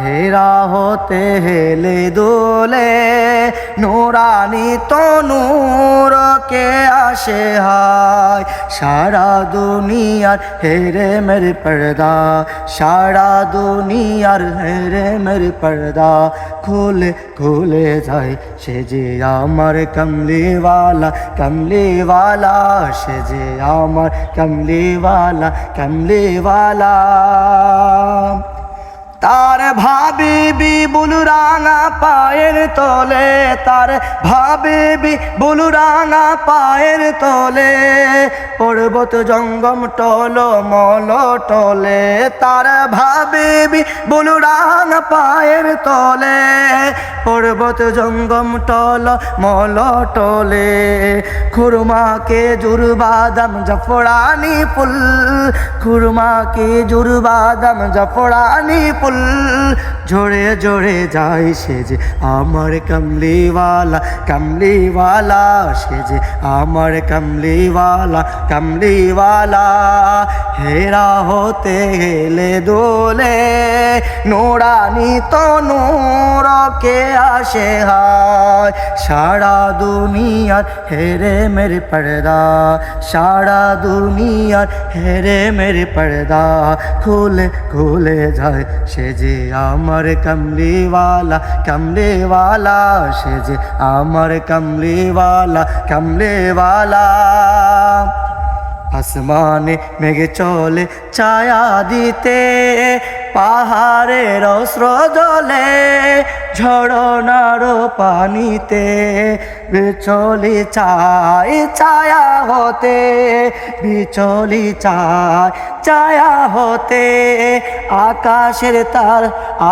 হেরা হতে হেলে দোলে, নুরানি তো নূরকে আসে হায়। সারা দুনিয়ার হেরে মেরে পর্দা, সারা দুনিয়ার হেরে মেরে পর্দা, খুলে খুলে যায় সে যে আমার কমলিওয়ালা কমলিওয়ালা সে যে আমার কমলিওয়ালা কমলিওয়ালা। তার ভাবিবি বুলু রাঙা পায়ের তলে, তার ভাবিবি বুলু রাঙা পায়ের তলে, পর্বত জঙ্গম টল মল টলে, তার ভাবিবি বুলু রাঙা পায়ের তলে, পর্বত জঙ্গম টল মল টলে, খুরমাকে জুরবাদাম জফরানি ফুল, খুরমাকে জুরবাদাম জফরানি ফুল ঝরে ঝরে যায় সে যে আমার কমলিওয়ালা কমলিওয়ালা, সে যে আমার কমলিওয়ালা কমলিওয়ালা। হেরা হতে গেলে দোলে নোড়ানি তো নূরকে আসে হায়। সারা দুনিয়ার হেরে মেরে পর্দা, সারা দুনিয়ার হেরে মেরে পর্দা, খুলে খুলে যায় সে যে আমার কমলিওয়ালা কমলিওয়ালা সে যে আমার কমলিওয়ালা কমলিওয়ালা। আসমানে মেঘে চলে ছায়া দিতে পাহাড়ের অস্ত্র জলে ঝড়নার পানিতে, বিচলি চাই ছায়া হতে, বিচলি চাই ছায়া হতে, আকাশের তার,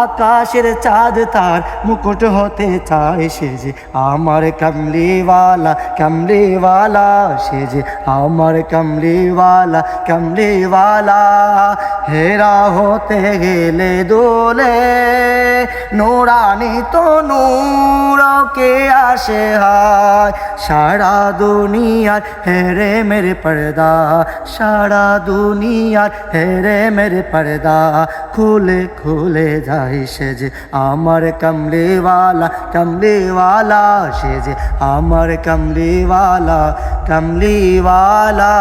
আকাশের চাঁদ তার মুকুট হতে চায় সে যে আমার কামলিওয়ালা কামলিওয়ালা সে যে আমার কমলিওয়ালা কমলিওয়ালা। হেরা হতে গেলে দোলে, নোরানি তো নূরকে আসে হায়। সারা দুনিয়ার হেরে মেরে পর্দা, সারা দুনিয়ার হেরে মেরে পর্দা, খুলে খুলে যায় সে যে আমার কমলিওয়ালা কমলিওয়ালা সে যে আমার কমলিওয়ালা কমলিওয়ালা।